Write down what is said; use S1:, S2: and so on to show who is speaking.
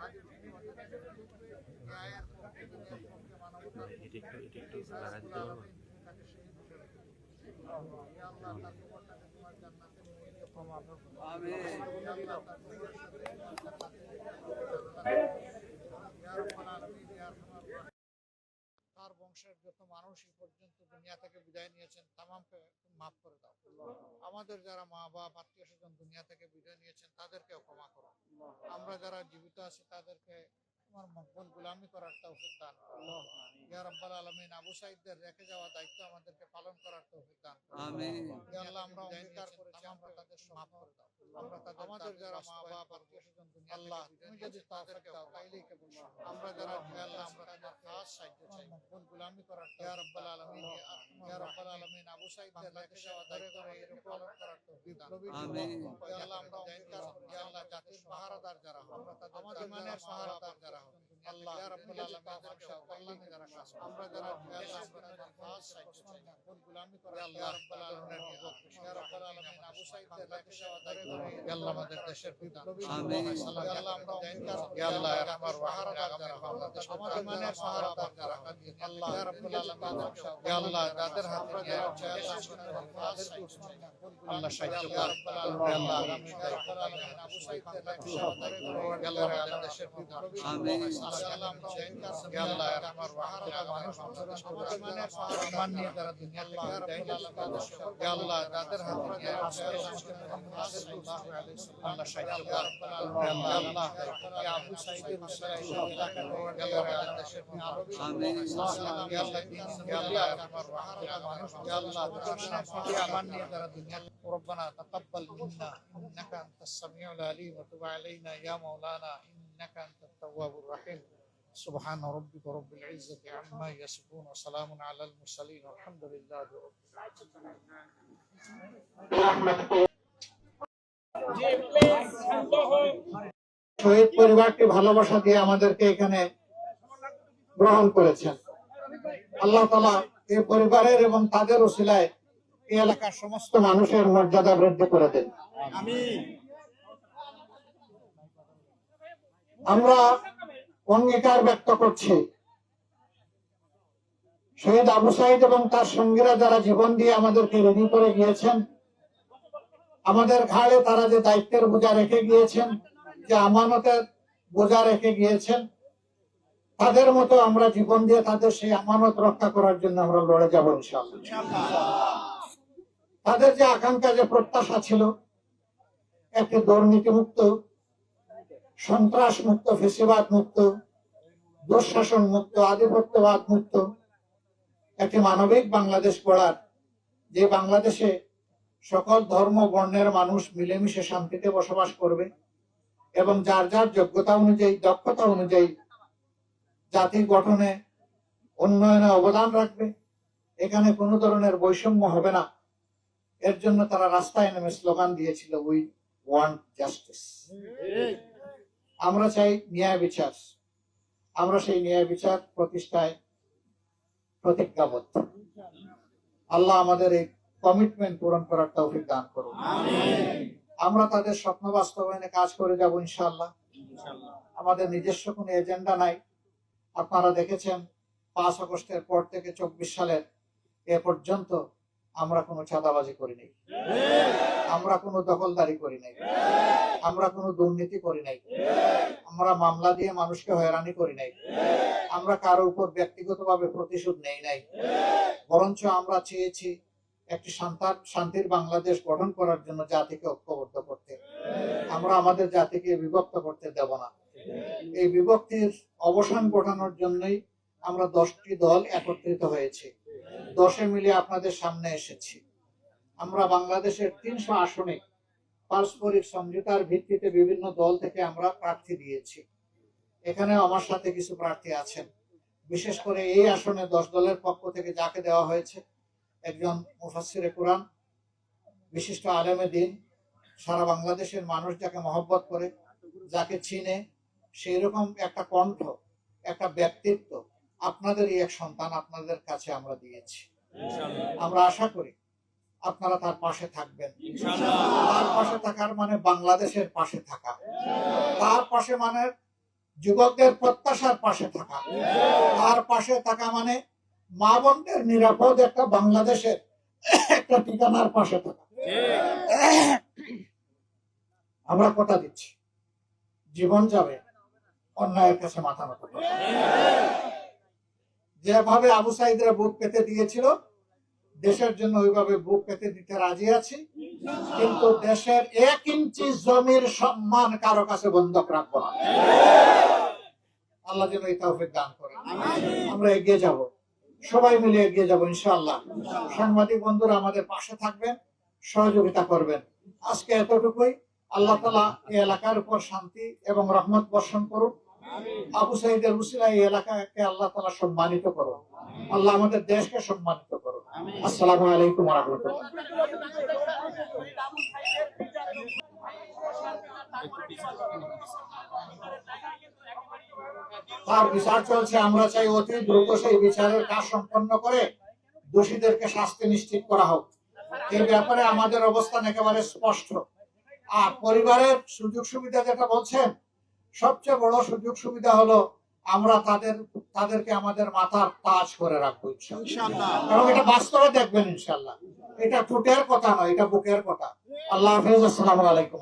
S1: আমিন ইয়া আল্লাহ তার কবরের সাথে তোমার জান্নাতের ইয়া রাব্বাল আলামিন ইয়া আরহামার রাহিম। বংশের যত মানুষই পর্যন্ত দুনিয়া থেকে বিদায় নিয়েছেন তামামকে মাফ করে দাও। আমাদের যারা মা বাপ আত্মীয় স্বজন দুনিয়া থেকে বিদায় নিয়েছেন তাদেরকেও ক্ষমা করো। আমরা যারা জীবিত আছি তাদেরকে তোমার মকবুল গুলামি করার তৌফিক দান ইয়া রাব্বাল আলামিন আবু সাইদদের রেখে যাওয়া দায়িত্ব আমাদেরকে পালন করার তৌফিক দান করো।
S2: আমিন।
S1: আল্লাহ আমরা অঙ্গীকার করেছি আমরা তাদের মাফ করে দাও। আমরা তাদের আমাদের যারা মা বাপ আত্মীয় স্বজন দুনিয়া আল্লাহ তুমি যদি তাদেরকে দাও তাইলেই কেবল আমরা যারা ইয়া আল্লাহ আমরা তাদের খাস সাহায্য চাই। মকবুল গুলামি করার ইয়া রাব্বাল আলামিন ইয়া রাব্বাল আলামিন আবু সাইদ আল্লাহকে সেবা দায় করে এরকম পালন করার তৌফিক দান
S2: আমিন।
S1: ইয়া আল্লাহ আমরা অঙ্গীকার ইয়া আল্লাহ জাতির পাহারাদার যারা আমরা তাদের আমাদের ইমানের পাহারাদার যারা হন, আল্লাহ। আমরা যারা আমাদের দেশের আল্লাহ যাদের হাতে আল্লাহ সাহায্য আল্লাহ আল্লাহ ربنا تقبل منا انك انت السميع العليم وتب علينا يا مولانا انك انت التواب الرحيم سبحان ربك رب العزه عما يصفون وسلام على المرسلين والحمد لله رب শহীদ পরিবারকে ভালোবাসা দিয়ে আমাদেরকে এখানে গ্রহণ করেছেন আল্লাহ তালা এই পরিবারের এবং তাদের ওসিলায় এই এলাকার সমস্ত মানুষের মর্যাদা বৃদ্ধি করে দেন আমরা অঙ্গীকার ব্যক্ত করছি। শহীদ আবু সাইদ এবং তার সঙ্গীরা যারা জীবন দিয়ে আমাদেরকে রেডি করে গিয়েছেন, আমাদের ঘাড়ে তারা যে দায়িত্বের বোঝা রেখে গিয়েছেন, যে আমানতের বোঝা রেখে গিয়েছেন, তাদের মতো আমরা জীবন দিয়ে তাদের সেই আমানত রক্ষা করার জন্য আমরা লড়ে যাব তাদের যে আকাঙ্ক্ষা, যে প্রত্যাশা ছিল, একটি দুর্নীতি মুক্ত সন্ত্রাস মুক্ত ফেসিবাদ মুক্ত দুঃশাসন মুক্ত আধিপত্যবাদ মুক্ত একটি মানবিক বাংলাদেশ গড়ার, যে বাংলাদেশে সকল ধর্ম, বর্ণের মানুষ মিলেমিশে শান্তিতে বসবাস করবে এবং যার যার যোগ্যতা অনুযায়ী, দক্ষতা অনুযায়ী জাতি গঠনে উন্নয়নে অবদান রাখবে, এখানে কোনো ধরনের বৈষম্য হবে না। এর জন্য তারা রাস্তায় নেমে স্লোগান দিয়েছিল উই ওয়ান্ট জাস্টিস আমরা চাই ন্যায় বিচার। আমরা সেই ন্যায় বিচার প্রতিষ্ঠায় প্রতিজ্ঞাবদ্ধ। আল্লাহ আমাদের এই কমিটমেন্ট পূরণ করার তৌফিক দান করুন। আমরা তাদের স্বপ্ন বাস্তবায়নে কাজ করে যাব ইনশাআল্লাহ। আমাদের নিজস্ব কোনো এজেন্ডা নাই। আপনারা দেখেছেন পাঁচ আগস্টের পর থেকে চব্বিশ সালের এ পর্যন্ত আমরা কোনো চাঁদাবাজি করি নাই আমরা কোনো দখলদারি করি নাই আমরা কোনো দুর্নীতি করি নাই। আমরা মামলা দিয়ে মানুষকে হয়রানি করি নাই। আমরা কারও উপর ব্যক্তিগতভাবে প্রতিশোধ নেই নাই। বরঞ্চ আমরা চেয়েছি একটি শান্তার বাংলাদেশ গঠন করার জন্য জাতিকে ঐক্যবদ্ধ করতে। আমরা আমাদের জাতিকে বিভক্ত করতে দেব না। এই বিভক্তির অবসান ঘটানোর জন্যই আমরা দশটি দল একত্রিত হয়েছি। দশে মিলে আপনাদের সামনে এসেছি। আমরা বাংলাদেশের তিনশো আসনে পারস্পরিক সমঝোতার ভিত্তিতে বিভিন্ন দল থেকে আমরা প্রার্থী দিয়েছি। এখানে আমার সাথে কিছু প্রার্থী আছেন। বিশেষ করে এই আসনে দশ দলের পক্ষ থেকে যাকে দেওয়া হয়েছে একজন মুফাসিরে কোরআন বিশিষ্ট আলেমে দিন সারা বাংলাদেশের মানুষ যাকে মহব্বত করে যাকে চিনে সেই রকম একটা কণ্ঠ একটা ব্যক্তিত্ব আপনাদেরই এক সন্তান আপনাদের কাছে আমরা দিয়েছি। আমরা আশা করি আপনারা তার পাশে থাকবেন। তার পাশে থাকার মানে বাংলাদেশের পাশে থাকা। তার পাশে মানে যুবকদের প্রত্যাশার পাশে থাকা। তার পাশে থাকা মানে মা বোনদের নিরাপদ একটা বাংলাদেশের একটা ঠিকানার পাশে থাকা। আমরা কথা দিচ্ছি। জীবন যাবে অন্যায়ের কাছে মাথা নত যেভাবে আবু সাইদরা বুক পেতে দিয়েছিল দেশের জন্য ওইভাবে বুক পেতে দিতে রাজি আছি, কিন্তু দেশের এক ইঞ্চি জমির সম্মান কারও কাছে বন্ধক রাখব না। আল্লাহ যেন এই তৌফিক দান করে আমরা এগিয়ে যাব। সবাই মিলে এগিয়ে যাব, ইনশাআল্লাহ। সাংবাদিক বন্ধুরা আমাদের পাশে থাকবেন, সহযোগিতা করবেন। আজকে এতটুকুই। আল্লাহ তালা এই এলাকার উপর শান্তি এবং রহমত বর্ষণ করুন আবু সাইদের উসিলা এই এলাকাকে আল্লাহ তালা সম্মানিত করুন আল্লাহ আমাদের দেশকে সম্মানিত আসসালামু আলাইকুম তার বিচার চলছে, আমরা চাই অতি দ্রুত সেই বিচারের কাজ সম্পন্ন করে দোষীদেরকে শাস্তি নিশ্চিত করা হোক। এই ব্যাপারে আমাদের অবস্থান একেবারে স্পষ্ট। আর পরিবারের সুযোগ সুবিধা যেটা বলছেন, সবচেয়ে বড় সুযোগ সুবিধা হলো আমরা তাদের তাদেরকে আমাদের মাথার তাজ করে রাখব ইনশাল্লাহ এবং এটা বাস্তবে দেখবেন ইনশাল্লাহ এটা ঠোঁটের কথা নয় এটা বুকের কথা। আল্লাহ হাফিজ আসসালাম আলাইকুম।